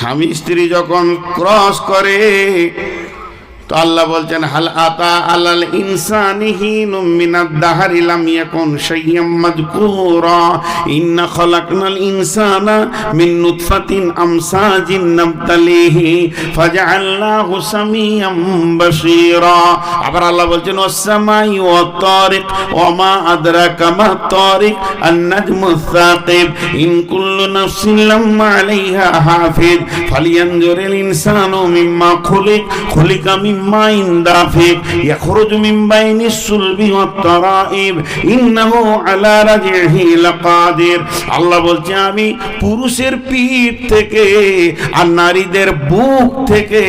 স্বামী স্ত্রী যখন ক্রস করে তো আল্লাহ বলছেন, হাল আতা আলাল ইনসানিহীন মিনাদ দাহারি লাম ইয়াকুন শাইয়াম মাযকুরা। ইন্না খলাকনাল ইনসানা মিন নুতফাতিন আমসাজিন নাবতালিহি ফাজআলনাহু সামিয়াম বাসীরা আবার আল্লাহ বলছেন ওয়াসসামাই ওয়া তারিক ওয়া মা আদরাকা মা তারিক আন-নাজমু সাকিব ইন কুল্লু নাফসিন লাম্মা আলাইহা হাফিজ। ফালিয়ানজুরিল ইনসানু মিম্মা খুলিক। খুলিকা মিম্মা বলছে, আমি পুরুষের পিঠ থেকে আর নারীদের বুক থেকে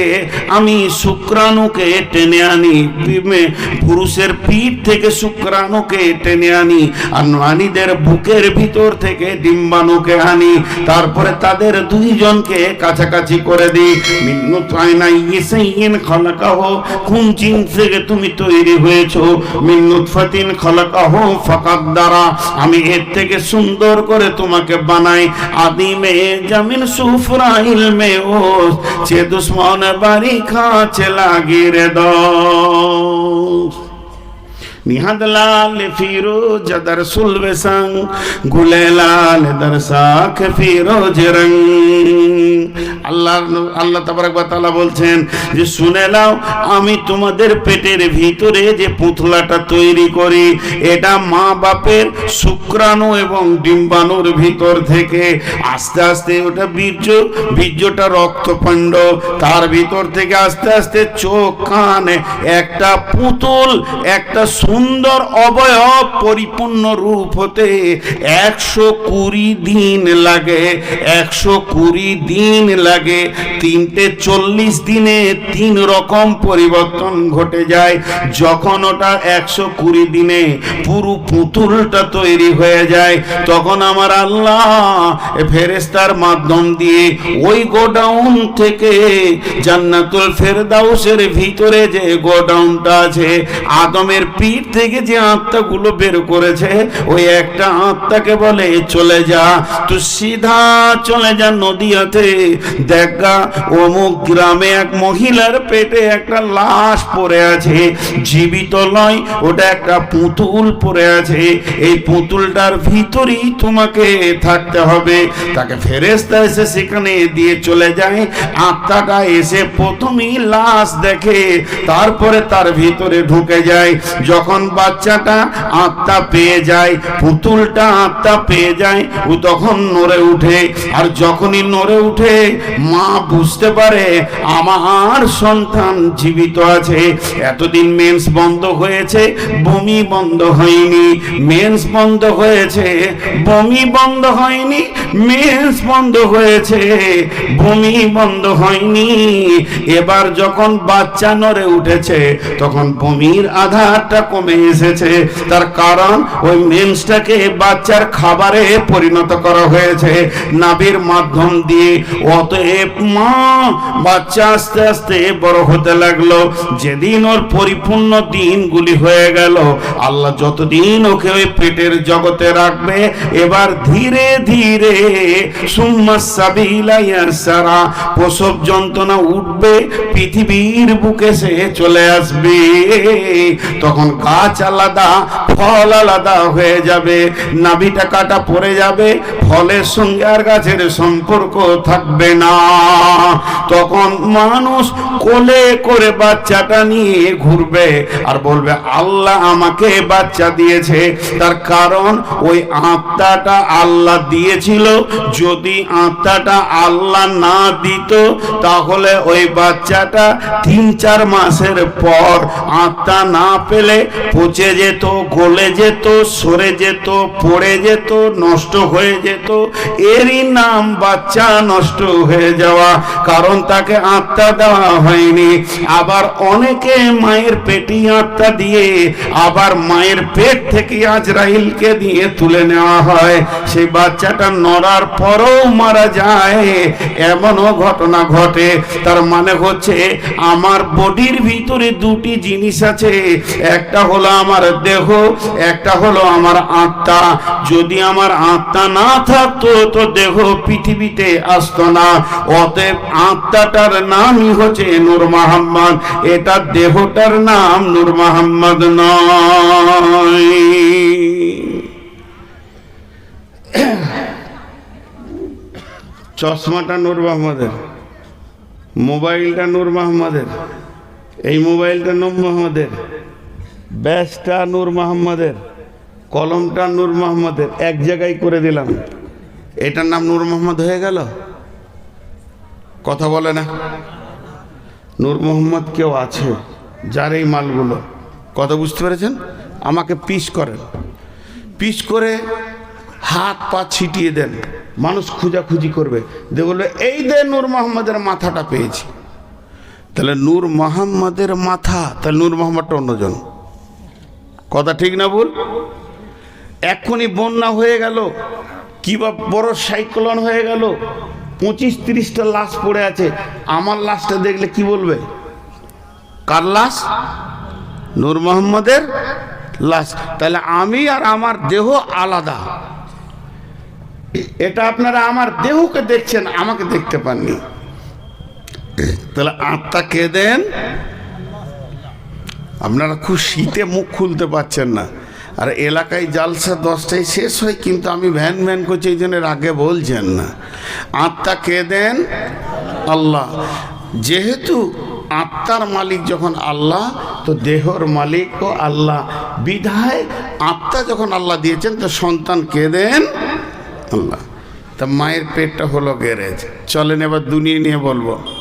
আমি শুক্রাণুকে টেনে আনি। আর নারীদের বুকের ভিতর থেকে ডিম্বাণুকে আনি। তারপরে তাদের দুইজনকে কাছাকাছি করে দিই। মিন্নু ইসাইন খলাকাহ কোন চিন থেকে তুমি আমি এর থেকে সুন্দর করে তোমাকে বানাই। আদিমে জামিন, সুফরা ইলমে চে দুশ্মন বাড়ি খাচে লাগিরে দোষ। নিহাদ লাল ফিরোজ দর সুলবে সং, গুলে লাল দর সাখ ফিরোজ রং। আল্লাহ আল্লাহ তাবারক তাআলা বলছেন যে, শুনে নাও, আমি তোমাদের পেটের ভিতরে যে পুতলাটা তৈরি করি, এটা মা বাপের শুক্রাণু এবং ডিম্বাণুর ভিতর থেকে আস্তে আস্তে ওটা বীর্য, বীর্যটা রক্তপণ্ড তার ভিতর থেকে আস্তে আস্তে চোখ, কান, একটা পুতুল, একটা সুন্দর অবয়ব পরিপূর্ণ রূপ হতে একশো কুড়ি দিন লাগে, একশো কুড়ি দিন লাগে। তিনটে চল্লিশ দিনে তিন রকম পরিবর্তন ঘটে যায়। যখন ওটা একশো কুড়ি দিনে পুরো পুতুলটা তৈরি হয়ে যায়, তখন আমার আল্লাহ ফেরেস্তার মাধ্যম দিয়ে ওই গোডাউন থেকে জান্নাতুল ফেরদাউসের ভিতরে যে গোডাউনটা আছে, আদমের পিঠ থেকে যে আত্মাগুলো বের করেছে, ওই একটা আত্মাকে বলে, চলে যা। তো সিধা চলে যা নদীয়াতে। দেখা অমুক গ্রামে এক মহিলার পেটে একটা লাশ পড়ে আছে। জীবিত নয়, ওটা একটা পুতুল পড়ে আছে। এই পুতুলটার ভিতরেই তোমাকে থাকতে হবে। তাকে ফেরেস্তা এসে সেখানে দিয়ে চলে যায়। আত্মাটা এসে প্রথমেই লাশ দেখে, তারপরে তার ভিতরে ঢুকে যায়। যখন বাচ্চাটা আত্মা পেয়ে যায়, পুতুলটা আত্মা পেয়ে যায়, ও তখন নড়ে উঠে। আর যখনই নড়ে উঠে, মা বুঝতে পারে, আমার সন্তান জীবিত আছে। এতদিন মেন্স বন্ধ হয়েছে, বমি বন্ধ হয়নি। মেন্স বন্ধ হয়েছে, বমি বন্ধ হয়নি। মেন্স বন্ধ হয়েছে, বমি বন্ধ হয়নি। এবার যখন বাচ্চা নড়ে উঠেছে, তখন বমির আধারটা কমে এসেছে। তার কারণ ওই মেন্সটাকে বাচ্চার খাবারে পরিণত করা হয়েছে। নাবির মাধ্যম দিয়ে। অতএব মা, বাচ্চা আস্তে আস্তে বড় হতে লাগল। যেদিন ওর পরিপূর্ণ দিনগুলি হয়ে গেল, আল্লাহ যতদিন ওকে ওই পেটের জগতে রাখবে, এবার ধীরে ধীরে ইয়াসারা, প্রসব যন্ত্রণা উঠবে, পৃথিবীর বুকে সে চলে আসবে। তখন গাছ আলাদা, ফল আলাদা হয়ে যাবে। নাভিটা কাটা পড়ে যাবে, ফলের সঙ্গে আর গাছের সম্পর্ক থাকবে না। তখন মানুষ কোলে করে বাচ্চাটা নিয়ে ঘুরবে আর বলবে, আল্লাহ আমাকে বাচ্চা দিয়েছে। তার কারণ ওই আত্মাটা আল্লাহ দিয়েছিল। যদি আত্মাটা আল্লাহ না দিত, তাহলে ওই বাচ্চাটা তিন চার মাসের পর আত্মা না পেলে পচে যেত, গলে যেত, সরে যেত, পড়ে যেত, নষ্ট হয়ে যেত। এরই নাম বাচ্চা নষ্ট হয়ে যাওয়া, কারণ তাকে আত্মা দেওয়া হয়নি। আবার অনেকে মায়ের পেটি আত্মা দিয়ে, আবার মায়ের পেট থেকে আজরাইলকে দিয়ে তুলে নেওয়া হয়। সেই বাচ্চাটা নড়ার পরও মারা যায়। এমনও ঘটনা ঘটে। তার মানে হচ্ছে, আমার বডির ভিতরে দুটি জিনিস আছে। একটা হলো আমার দেহ, একটা হলো আমার আত্মা। যদি আমার আত্মা না থাকতো, তো দেহ পৃথিবীতে আসতো না। অতএব আত্মাটার নামই হচ্ছে নূর মোহাম্মদ। এটা দেহটার নাম নূর মোহাম্মদ নয়। চশমাটা নূর মোহাম্মদের, মোবাইলটা নূর মোহাম্মদের, এই মোবাইলটা নূর মোহাম্মদের। ব্যাসটা নূর মোহাম্মদের কলমটা নূর মোহাম্মদের এক জায়গায় করে দিলাম। এটার নাম নূর মোহাম্মদ হয়ে গেল? কথা বলে না। নূর মোহাম্মদ কেউ আছে, যার এই মালগুলো। কথা বুঝতে পেরেছেন? আমাকে পিস করেন। পিস করে হাত পা ছিটিয়ে দেন। মানুষ খুঁজাখুঁজি করবে। দে বলবে, এই দে নূর মোহাম্মদের মাথাটা পেয়েছি। তাহলে নূর মোহাম্মদের মাথা, তাহলে নূর মোহাম্মদটা অন্যজন। কথা ঠিক না ভুল? এক্ষুনি বন্যা হয়ে গেল কিবা বড় সাইক্লোন হয়ে গেল, পঁচিশ তিরিশটা লাশ পড়ে আছে, আমার লাশটা দেখলে কি বলবে? কার লাশ? নূর মোহাম্মদের লাশ। তাহলে আমি আর আমার দেহ আলাদা। এটা আপনারা আমার দেহকে দেখছেন, আমাকে দেখতে পাননি। তাহলে আত্মা কে দেন? আপনারা খুব শীতে মুখ খুলতে পারছেন না। আর এলাকায় জালসা দশটায় শেষ হয়, কিন্তু আমি ভ্যান ভ্যান করছি, এই জন্য আগে বলছেন না। আত্মা কে দেন? আল্লাহ। যেহেতু আত্মার মালিক যখন আল্লাহ, তো দেহর মালিকও আল্লাহ। বিধায় আত্মা যখন আল্লাহ দিয়েছেন, তো সন্তান কে দেন? আল্লাহ। তা মায়ের পেটটা হলো গ্যারেজ। চলেন এবার দুনিয়া নিয়ে বলব।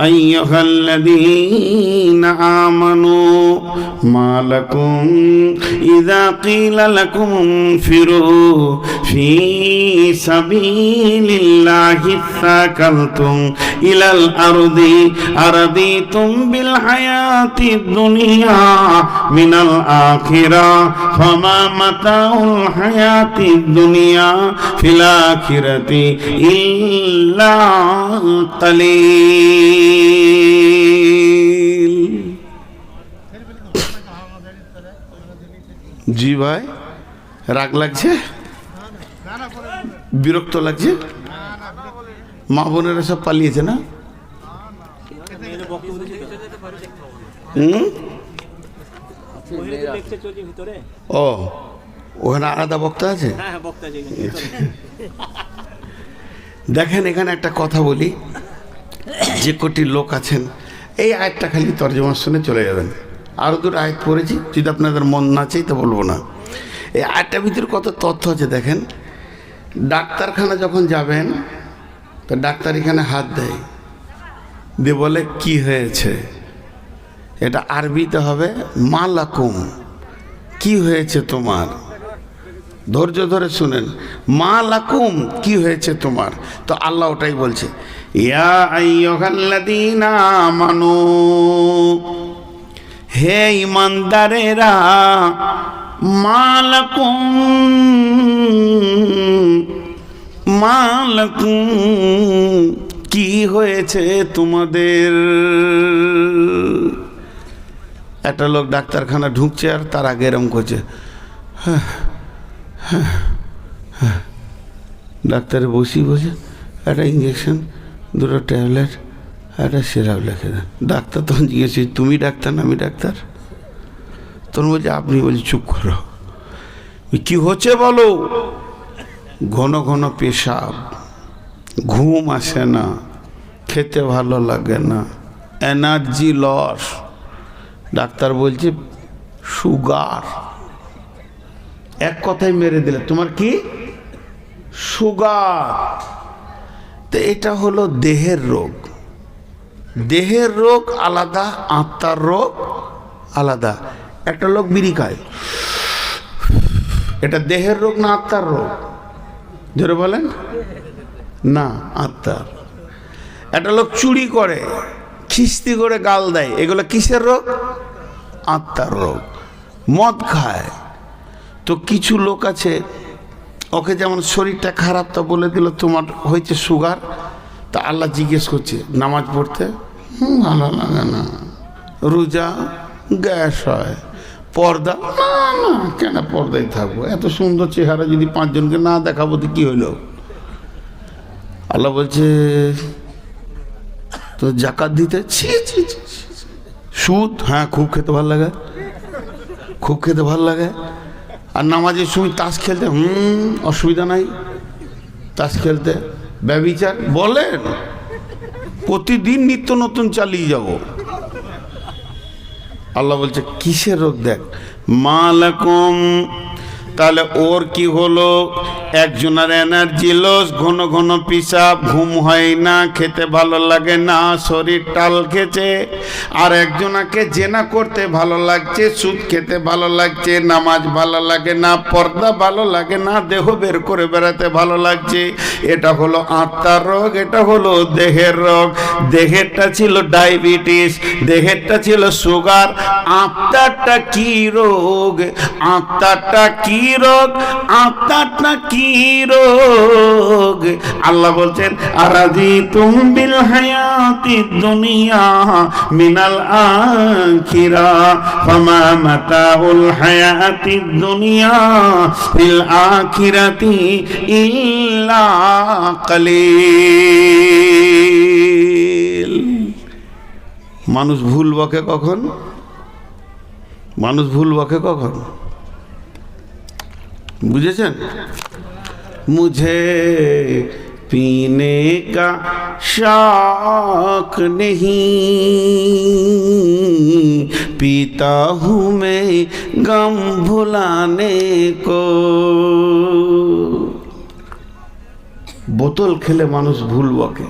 أيها الذين آمنوا ما لكم إذا قيل لكم انفروا في سبيل الله اثاكلتم إلى الأرض أرضيتم بالحياة الدنيا من الآخرة فما متاع الحياة الدنيا في الآخرة إلا قليل জি ভাই রাগ লাগছে? বিরক্ত লাগছে? মা বোনেরা সব পালিয়েছে না? ও ওখানে আলাদা বক্তা আছে? হ্যাঁ হ্যাঁ। দেখেন এখানে একটা কথা বলি। যে কোটি লোক আছেন, এই আয়টা খালি তর্জমা শুনে চলে যাবেন। আরও দুটো আয়াত পড়েছি, যদি আপনাদের মন না চাই তো বলব না। এই আয়টার ভিতরে কত তথ্য আছে দেখেন। ডাক্তারখানা যখন যাবেন, তো ডাক্তার এখানে হাত দেয়। দিয়ে বলে, কি হয়েছে? এটা আরবিতে হবে, মালাকুম। কি হয়েছে তোমার? ধৈর্য ধরে শুনেন মা লাকুম কি হয়েছে তোমার? তো আল্লাহ ওটাই বলছে আমানু, হে ইমানদারেরা মা লাকুম মা লাকুম কি হয়েছে তোমাদের? একটা লোক ডাক্তারখানা ঢুকছে আর তার আগে এরম করছে ডাক্তারে বসি বসে একটা ইঞ্জেকশন দুটো ট্যাবলেট একটা সিরাপ লেখে দেন। ডাক্তার তখন জিজ্ঞেস তুমি ডাক্তার না আমি ডাক্তার? তখন বলছে, আপনি বলছি, চুপ করো। কি হচ্ছে বলো? ঘন ঘন পেশাব, ঘুম আসে না, খেতে ভালো লাগে না এনার্জি লস ডাক্তার বলছে সুগার এক কথায় মেরে দিলে। তোমার কি? সুগার। তো এটা হলো দেহের রোগ। দেহের রোগ আলাদা, আত্মার রোগ আলাদা। একটা লোক বিড়ি খায়। এটা দেহের রোগ না আত্মার রোগ? ধরে বলেন? না, আত্মার। একটা লোক চুরি করে, খিস্তি করে গাল দেয়। এগুলো কিসের রোগ? আত্মার রোগ। মদ খায়। তো কিছু লোক আছে ওকে যেমন শরীরটা খারাপ তা বলে দিল তোমার হয়েছে সুগার তা আল্লাহ জিজ্ঞেস করছে নামাজ পড়তে? ভালো লাগে না। রোজা গ্যাস হয়। পর্দা? না না কেন পর্দায় থাকব? এত সুন্দর চেহারা যদি পাঁচজনকে না দেখাবো তো কী হইল? আল্লাহ বলছে তো জাকাত দিতে? ছি, ছি। সুদ? হ্যাঁ খুব খেতে ভালো লাগে। খুব খেতে ভালো লাগে। আর নামাজের সময় তাস খেলতে, হুম, অসুবিধা নাই। তাস খেলতে। ব্যবিচার, বলেন, প্রতিদিন নিত্য নতুন চালিয়ে যাব। আল্লাহ বলছে, কিসের রোগ দেখ? মালাকুম তাহলে ওর কি হলো? একজনের এনার্জি লস ঘন ঘন পিসাব ঘুম হয় না, খেতে ভালো লাগে না, শরীর টাল খেছে আর একজনাকে জেনা করতে ভালো লাগছে, সুদ খেতে ভালো লাগছে, নামাজ ভালো লাগে না, পর্দা ভালো লাগে না, দেহ বের করে বেড়াতে ভালো লাগছে। এটা হলো আত্মার রোগ, এটা হলো দেহের রোগ। দেহেরটা ছিল ডায়াবেটিস দেহেরটা ছিল সুগার আত্মারটা কি রোগ? আত্মারটা কি রোগ আত্মারটা কি রোগ? আল্লাহ বলছেন আরাজি তুমবিল হায়াতি দুনিয়া মিনাল আখিরা মাতাউল হায়াতি দুনিয়া ফিল আখিরাতি ইল্লা কালিল। মানুষ ভুল বকে কখন? মানুষ ভুল বকে কখন? বুঝেছেন মুঝে पीने का शौक नहीं पीता हूँ मैं गम भुलाने को বোতল খেলে মানুষ ভুল বকে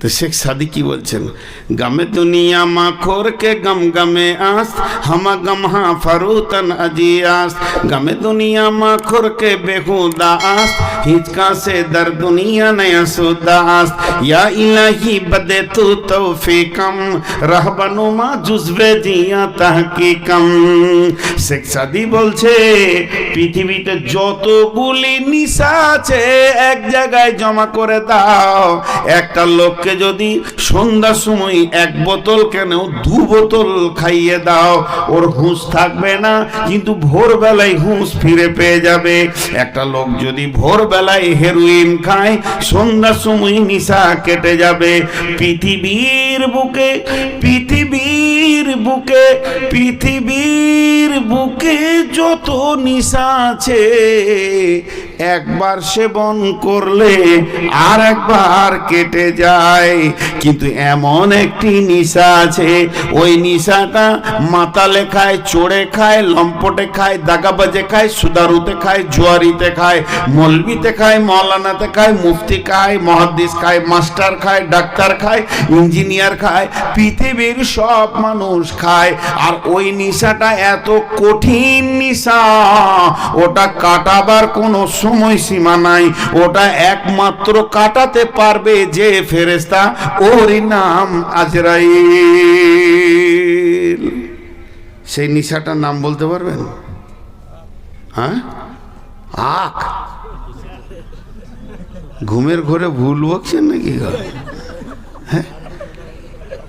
তো শেখ সাদি কি বলছেন? গামে দুনিয়া মা খোরকে গম গমে আস হামা গম হা ফারুতন আজি আস গামে দুনিয়া মা খোরকে বেহুদা আস হিচকা সে দর দুনিয়া নয়া সুদা আস ইয়া ইলাহি বদে তু তৌফিকম রহবানুমা জুজবে জিয়া তাহকিকম। শেখ সাদি বলছে, পৃথিবীতে যতগুলি নিশা আছে, এক জায়গায় জমা করে দাও। একটা লোককে যদি সন্ধ্যার সময় এক বোতল কেন দু বোতল খাইয়ে দাও, ওর হুঁশ থাকবে না, কিন্তু ভোরবেলায় হুঁশ ফিরে পেয়ে যাবে। একটা লোক যদি ভোরবেলায় হেরোইন খায়, সন্ধ্যার সময় নিশা কেটে যাবে। পৃথিবীর বুকে পৃথিবীর বুকে পৃথিবীর বুকে যত নিশা আছে একবার সেবন করলে আর একবার কেটে যায়। কিন্তু এমন একটি নিশা আছে, ওই নিশাটা মাতালে খায় চড়ে খায়, লম্পটে খায় দাগাবাজে খায়, সুদারুতে খায়, জুয়ারিতে খায়, মলবিতে খায়, মৌলানাতে খায়, মুফতি খায়, মহাদ্দিস খায়, মাস্টার খায়, ডাক্তার খায়, ইঞ্জিনিয়ার খায়, পৃথিবীর সব মানুষ খায়। আর ওই নিশাটা এত কঠিন নিশা, ওটা কাটাবার কোনো সময়সীমা নাই। ওটা একমাত্র কাটাতে পারবে যে ফেরেস্তা ওরই নাম আজরাইল। সেই নিশাটার নাম বলতে পারবেন? হ্যাঁ? আখ। ঘুমের ঘরে ভুল বকছেন নাকি? হ্যাঁ?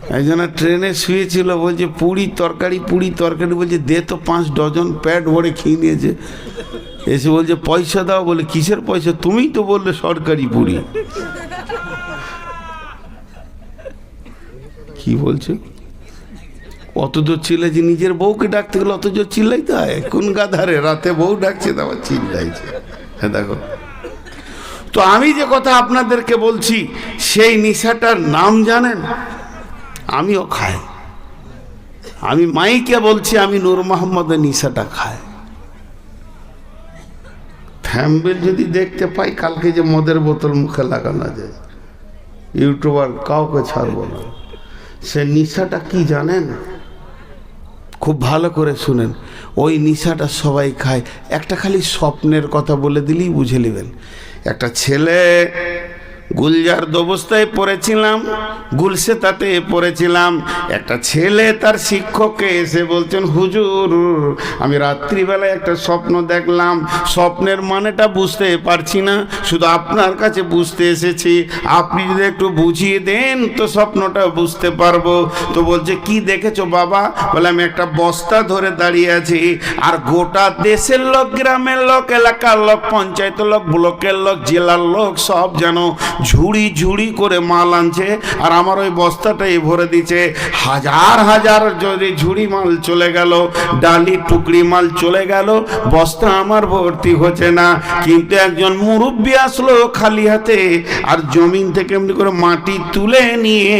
একজনা ট্রেনে শুয়েছিল, বলছে, পুরি তরকারি পুরি তরকারি। বলছে, দে তো পাঁচ ডজন প্যাড ভরে খেয়ে নিয়েছে। এসে বলছে, পয়সা দাও বলে, কিসের পয়সা? তুমিই তো বললে সরকারি পুরি কি বলছে? অত জোর চিল্লাইছে নিজের বউকে ডাকতে গেলে অত জোর চিল্লাইতে হয়? কোন গাধারে? রাতে বউ ডাকছে, তো আবার চিল্লাইছে। হ্যাঁ দেখো। তো আমি যে কথা আপনাদেরকে বলছি, সেই নিশাটার নাম জানেন? আমিও খাই। আমি মাইকে বলছি, আমি নূর মোহাম্মদের নিশাটা খাই। থ্যাম্বেল যদি দেখতে পাই, কালকে যে মদের বোতল মুখে লাগানো যায় ইউটিউবার কাউকে ছাড়ব না। সে নিশাটা কি জানেন? খুব ভালো করে শুনেন। ওই নিশাটা সবাই খায়। একটা খালি স্বপ্নের কথা বলে দিলেই বুঝে নেবেন। একটা ছেলে গুলজার অবস্থায় পড়েছিলাম গুলসেতাতে পড়েছিলাম। একটা ছেলে তার শিক্ষককে এসে বলছেন, হুজুর, আমি রাত্রিবেলায় একটা স্বপ্ন দেখলাম। স্বপ্নের মানেটা বুঝতে পারছি না, শুধু আপনার কাছে বুঝতে এসেছি। আপনি যদি একটু বুঝিয়ে দেন, তো স্বপ্নটা বুঝতে পারব। তো বলছে, কি দেখেছ বাবা? বলে, আমি একটা বস্তা ধরে দাঁড়িয়ে আছি, আর গোটা দেশের লোক, গ্রামের লোক, এলাকার লোক পঞ্চায়েত লোক, ব্লকের লোক, জেলার লোক, সব যেন ঝুড়ি ঝুড়ি করে মাল আনছে আর আমার ওই বস্তাটাই ভরে দিচ্ছে। হাজার হাজার যদি ঝুড়ি মাল চলে গেল, ডালি টুকরি মাল চলে গেল, বস্তা আমার ভর্তি হচ্ছে না। কিন্তু একজন মুরব্বী আসলো খালি হাতে আর জমিন থেকে এমনি করে মাটি তুলে নিয়ে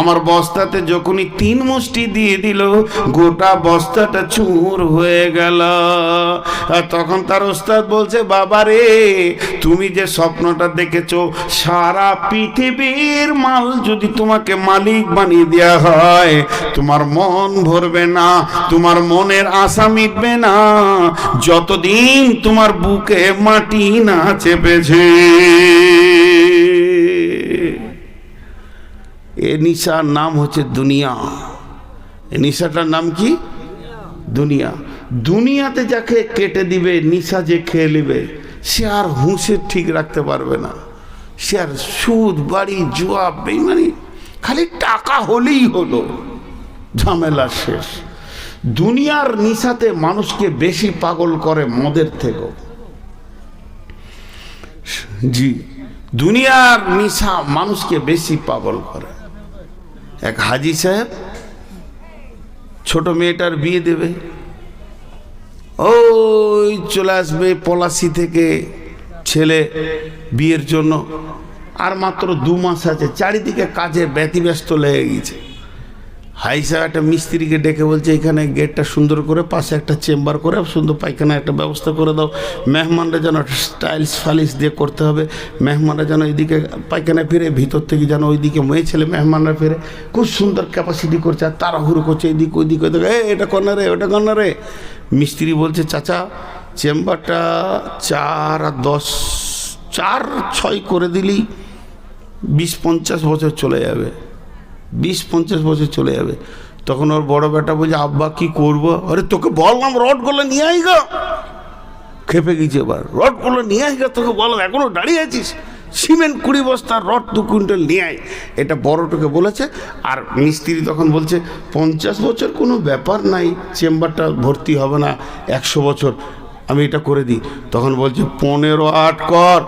আমার বস্তাতে যখনই তিন মুষ্টি দিয়ে দিল, গোটা বস্তাটা চুর হয়ে গেল। তখন তার ওস্তাদ বলছে বাবা রে তুমি যে স্বপ্নটা দেখেছ সারা পৃথিবীর মাল যদি তোমাকে মালিক বানিয়ে দেওয়া হয়, তোমার মন ভরবে না, তোমার মনের আশা মিটবে না। যতদিন তোমার বুকে মাটি না চেপেছে। এ নিশার নাম হচ্ছে দুনিয়া। এ নিশাটার নাম কি? দুনিয়া। দুনিয়াতে যাকে কেটে দিবে, নিশা যে খেয়ে নেবে, সে আর হুঁশে ঠিক রাখতে পারবে না। সে আর সুদ, বাড়ি জুয়া বেমানি খালি টাকা হলেই হলো। ঝামেলা শেষ। দুনিয়ার নিশাতে মানুষকে বেশি পাগল করে মদের থেকেও। জি, দুনিয়ার নিশা মানুষকে বেশি পাগল করে। এক হাজি সাহেব, ছোট মেয়েটার বিয়ে দেবে। ওই চলে আসবে পলাশি থেকে ছেলে বিয়ের জন্য আর মাত্র দু মাস আছে, চারিদিকে কাজে ব্যতিব্যস্ত লেগে গেছে। হাই সাহেব একটা মিস্ত্রিকে ডেকে বলছে, এখানে গেটটা সুন্দর করে, পাশে একটা চেম্বার করে, সুন্দর পায়খানা একটা ব্যবস্থা করে দাও। মেহমানরা যেন স্টাইলস ফালিশ দিয়ে করতে হবে। মেহমানরা যেন এইদিকে পায়খানা ফিরে, ভিতর থেকে যেন ওইদিকে মেয়ে ছেলে মেহমানরা ফিরে। খুব সুন্দর ক্যাপাসিটি করছে, আর তাড়াহুড়ো করছে এইদিকে ওইদিকে ওইদিকে। এ এটা কর্নারে ওটা কর্নারে মিস্ত্রি বলছে, চাচা চেম্বারটা চার আর দশ, চার, ছয় করে দিলেই বিশ পঞ্চাশ বছর চলে যাবে। বিশ পঞ্চাশ বছর চলে যাবে। তখন ওর বড় বেটা বলছে, আব্বা, কি করব? আরে, তোকে বললাম রডগুলো নিয়ে আই গা। খেপে গেছে এবার। রডগুলো নিয়ে আই গা, তোকে বললাম এখনও দাঁড়িয়ে আছিস? সিমেন্ট কুড়ি বস্তা রড দু কুইন্টাল নিয়ে আয়। এটা বড়টোকে বলেছে। আর মিস্ত্রি তখন বলছে, পঞ্চাশ বছর কোনো ব্যাপার নাই, চেম্বারটা ভর্তি হবে না, একশো বছর। আমি এটা করে দিই। তখন বলছে, পনেরো আট কর।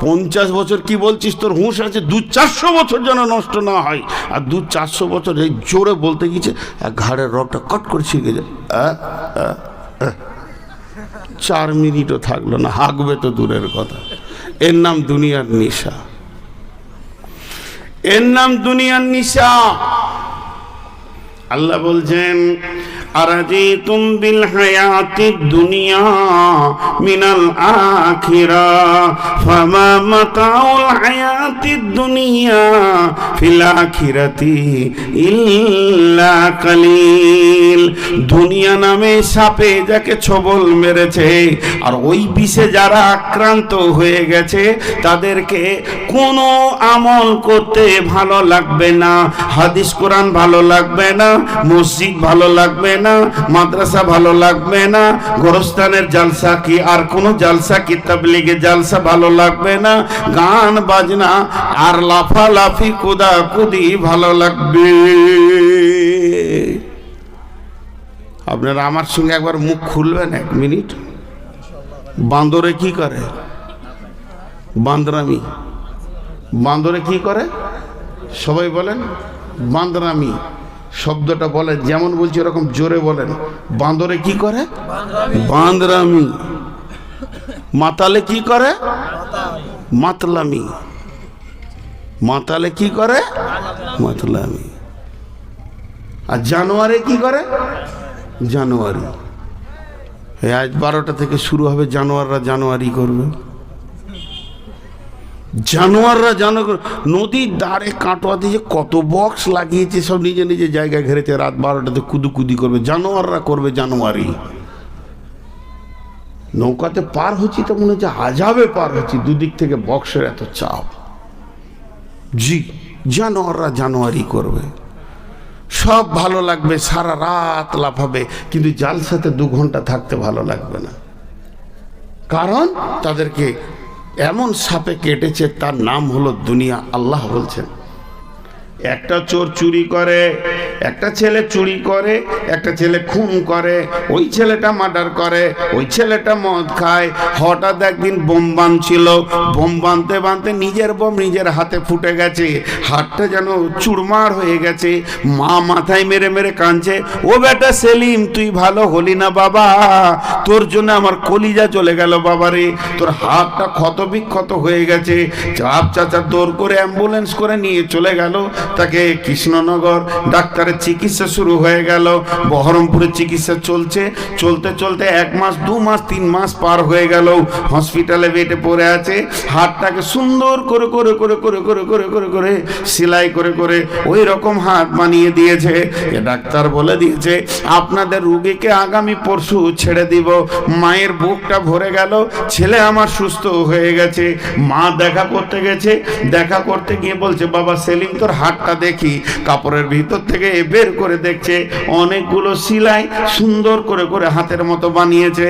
পঞ্চাশ বছর কি বলছিস? তোর হুঁশ আছে। দু চারশো বছর যেন নষ্ট না হয়। আর দু চারশো বছর এই জোরে বলতে গিয়েছে আর ঘাড়ের রগটা কট করে ছিঁকে যায়। চার মিনিটও থাকল না। হাঁকবে তো দূরের কথা। এর নাম দুনিয়ার নিশা। এর নাম দুনিয়ার নিশা। আল্লাহ বলছেন দুনিয়া নামে সাপে যাকে ছবল মেরেছে, আর ওই বিষে যারা আক্রান্ত হয়ে গেছে, তাদেরকে কোনো আমল করতে ভালো লাগবে না, হাদিস কোরআন ভালো লাগবে না, মসজিদ ভালো লাগবে না মাদ্রাসা ভালো লাগবে না, গোরস্থানের জালসা কি, আর কোনো জালসা কি তাবলিগে জালসা ভালো লাগবে না, গান বাজনা আর লাফালাফি কুদা কুদি ভালো লাগবে। আপনারা আমার সঙ্গে একবার মুখ খুলবেন এক মিনিট। বান্দরে কি করে? বান্দরামি। বান্দরে কি করে? সবাই বলেন, বান্দরামি। শব্দটা বলে যেমন বলছি ওরকম জোরে বলেন। বাঁদরে কি করে? বান্দরামি। মাতালে কি করে? মাতলামি। মাতালে কি করে? মাতলামি। আর জানুয়ারি কি করে? জানুয়ারি। আজ বারোটা থেকে শুরু হবে, জানুয়াররা জানুয়ারি করবে। জানোয়াররা জানো নদীর ধারে কাটোয়া দিয়ে যে কত বক্স লাগিয়েছে, সব নিজে নিজে জায়গায় ঘেরেছে রাত বারোটাতে কুদুকুদি করবে। জানোয়াররা করবে জানুয়ারি। নৌকাতে পার হচ্ছি তো মনে হচ্ছে আজাবে পার হচ্ছি, দুদিক থেকে বক্সের এত চাপ। জি, জানোয়াররা জানোয়ারি করবে। সব ভালো লাগবে, সারা রাত লাফাবে, কিন্তু জালসাতে দু ঘণ্টা থাকতে ভালো লাগবে না। কারণ তাদেরকে এমন সাপে কেটেছে তার নাম হলো দুনিয়া আল্লাহ বলছেন। একটা চোর চুরি করে, একটা ছেলে চুরি করে, একটা ছেলে খুন করে, ওই ছেলেটা মার্ডার করে, ওই ছেলেটা মদ খায়। হঠাৎ একদিন বোম বাঁধছিল বোম বাঁধতে বাঁধতে নিজের বোম নিজের হাতে ফুটে গেছে, হাতটা যেন চুরমার হয়ে গেছে, মা মাথায় মেরে মেরে কাঁদছে, ও বেটা সেলিম, তুই ভালো হলি না বাবা, তোর জন্য আমার কলিজা চলে গেল বাবা রে, তোর হাতটা ক্ষত বিক্ষত হয়ে গেছে। চাপ চাচা দৌড় করে অ্যাম্বুলেন্স করে নিয়ে চলে গেল। তাকে কৃষ্ণনগর, ডাক্তারের চিকিৎসা শুরু হয়ে গেল। বহরমপুরে চিকিৎসা চলছে। চলতে চলতে এক মাস, দু মাস, তিন মাস পার হয়ে গেল। হসপিটালে বেটে পড়ে আছে। হাতটাকে সুন্দর করে করে করে করে করে করে করে করে সেলাই করে করে ওই রকম হাত বানিয়ে দিয়েছে। ডাক্তার বলে দিয়েছে, আপনাদের রুগীকে আগামী পরশু ছেড়ে দিব। মায়ের বুকটা ভরে গেল। ছেলে আমার সুস্থ হয়ে গেছে। মা দেখা করতে গেছে। দেখা করতে গিয়ে বলছে, বাবা, সেলিম, তোর হাতটা দেখি, কাপড়ের ভিতর থেকে বের করে দেখছে, অনেকগুলো সিলাই সুন্দর করে করে হাতের মতো বানিয়েছে।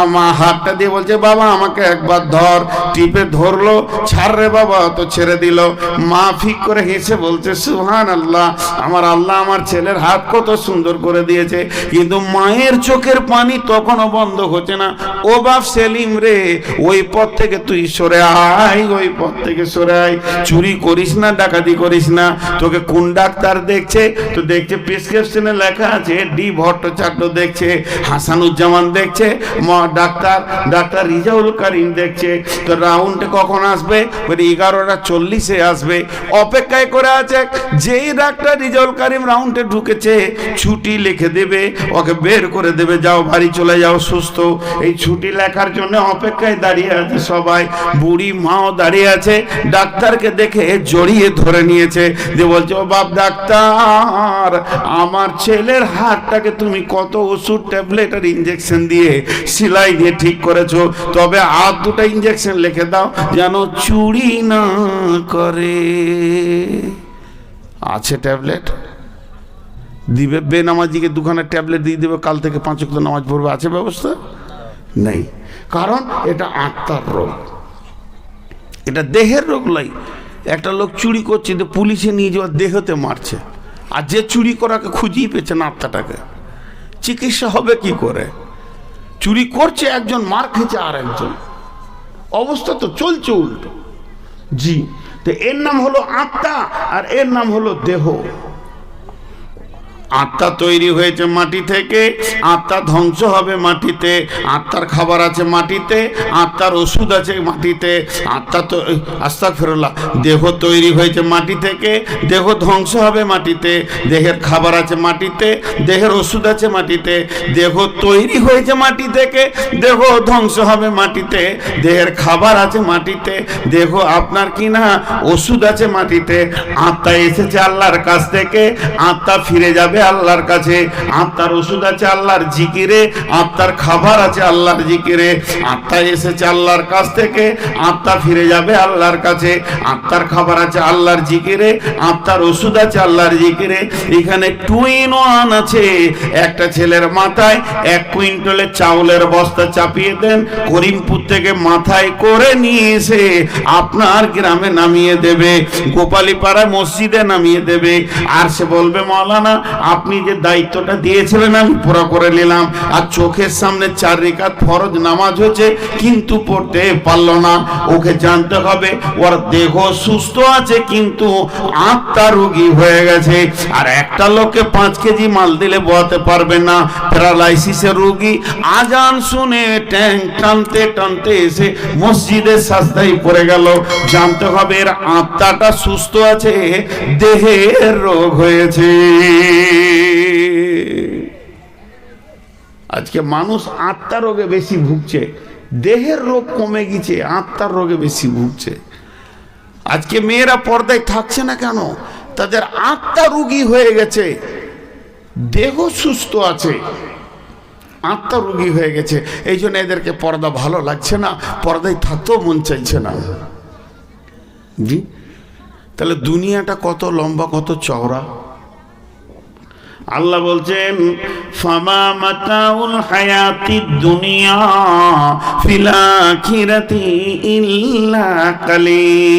আমা হাতটা দিয়ে বলছে, বাবা, আমাকে একবার ধর। টিপে ধরলো, ছাড় রে বাবা তো ছেড়ে দিল। মা ফিক করে হেসে বলছে সুহান আল্লাহ আমার আল্লাহ আমার ছেলের হাত কত সুন্দর করে দিয়েছে। কিন্তু মায়ের চোখের পানি তখনও বন্ধ হচ্ছে না। ও বাপ সেলিম রে, ওই পথ থেকে তুই সরে আয়, ওই পথ থেকে সরে আয়। চুরি করিস না, ডাকাতি করিস না। তোকে কোন ডাক্তার দেখছে? তো দেখছে প্রেসক্রিপশনে লেখা আছে, ডি ভট্টাচার্য দেখছে, হাসানুজ্জামান দেখছে ডাক্তার ডাক্তার রিজাউল করিম দেখছে। তো রাউন্ডে কখন আসবে? বলে এগারোটা চল্লিশে আসবে। অপেক্ষায় করে আছে, যেই ডাক্তার রিজাউল করিম রাউন্ডে ঢুকেছে, ছুটি লিখে দেবে, ওকে বের করে দেবে, যাও বাড়ি চলে যাও, সুস্থ। এই ছুটি লেখার জন্য অপেক্ষায় দাঁড়িয়ে আছে সবাই। বুড়ি মাও দাঁড়িয়ে আছে, ডাক্তারকে দেখে জড়িয়ে ধরে নিয়েছে। যে বলছে, ও বাপ ডাক্তার, আমার ছেলের হাতটাকে তুমি কত ওষুধ ট্যাবলেট আর ইঞ্জেকশন দিয়ে সেলাই দিয়ে ঠিক করেছ? তবে আর দুটো ইঞ্জেকশন লিখে দাও, যেন চুরি না করে। আছে ট্যাবলেট? দিবে, বেনামাজিকে দুখানা ট্যাবলেট দিয়ে দেবে, কাল থেকে পাঁচ ওয়াক্ত নামাজ পড়বে, আছে ব্যবস্থা? নেই। কারণ এটা আত্মার রোগ। এটা দেহের রোগ নয় একটা লোক চুরি করছে, কিন্তু পুলিশে নিয়ে যাওয়ার দেহতে মারছে। আর যে চুরি করাকে খুঁজিয়ে পেয়েছে না আত্মাটাকে চিকিৎসা হবে কি করে? চুরি করছে একজন, মার খেয়েছে আর একজন। অবস্থা তো চলছে উল্টো। জি, তো এর নাম হলো আত্মা আর এর নাম হলো দেহ। আত্মা তৈরি হয়েছে মাটি থেকে, আত্মা ধ্বংস হবে মাটিতে, আত্মার খাবার আছে মাটিতে, আত্মার ওষুধ আছে মাটিতে, আত্মা তো আস্তা ফেরোলা দেহ তৈরি হয়েছে মাটি থেকে, দেহ ধ্বংস হবে মাটিতে, দেহের খাবার আছে মাটিতে, দেহের ওষুধ আছে মাটিতে, দেহ তৈরি হয়েছে মাটি থেকে, দেহ ধ্বংস হবে মাটিতে, দেহের খাবার আছে মাটিতে, দেহ আপনার কি না ওষুধ আছে মাটিতে, আত্মা এসেছে আল্লাহর কাছ থেকে, আত্মা ফিরে যাবে আল্লাহর কাছে, আত্মার ওষুধ আছে আল্লাহর জিকিরে, আত্মার খাবার আছে আল্লাহর জিকিরে। আত্মা এসেছে আল্লাহর কাছ থেকে, আত্মা ফিরে যাবে আল্লাহর কাছে। আত্মার খাবার আছে আল্লাহর জিকিরে, আত্মার ওষুধ আছে আল্লাহর জিকিরে। এখানে টু ইন ওয়ান আছে। একটা ছেলের মাথায় এক কুইন্টালের চাউলের বস্তা চাপিয়ে দেন, করিমপুর থেকে মাথায় করে নিয়ে এসে আপনার গ্রামে নামিয়ে দেবে গোপালীপাড়া মসজিদে নামিয়ে দেবে। আর সে বলবে, মৌলানা আপনি যে দায়িত্বটা দিয়েছিলেন, আমি পুরো করে নিলাম। আর চোখের সামনে চার রেখাত ফরজ নামাজ হচ্ছে কিন্তু পড়তে পারল না। ওকে জানতে হবে, ওর দেহ সুস্থ আছে, কিন্তু আত্মা রোগী হয়ে গেছে। আর একটা লোককে পাঁচ কেজি মাল দিলে বোয়াতে পারবে না। প্যারালাইসিসের রোগী আজান শুনে ট্যাঙ্ক টানতে টানতে এসে মসজিদের সাজদাই পড়ে গেল। জানতে হবে, এর আত্মাটা সুস্থ আছে, দেহের রোগ হয়েছে। আজকে মানুষ আত্মার রোগে বেশি ভুগছে, দেহের রোগ কমে গেছে, আত্মার রোগে বেশি ভুগছে। আজকে মেয়েরা পর্দায় থাকছে না কেন? তাদের আত্মা রুগী হয়ে গেছে, দেহ সুস্থ আছে, আত্মা রুগী হয়ে গেছে। এই জন্য এদেরকে পর্দা ভালো লাগছে না, পর্দায় থাকতেও মন চাইছে না। জি? তাহলে দুনিয়াটা কত লম্বা, কত চওড়া? আল্লাহ বলছেন ফামা মাতাউল হায়াতি দুনিয়া ফিল ইল্লা কালিল।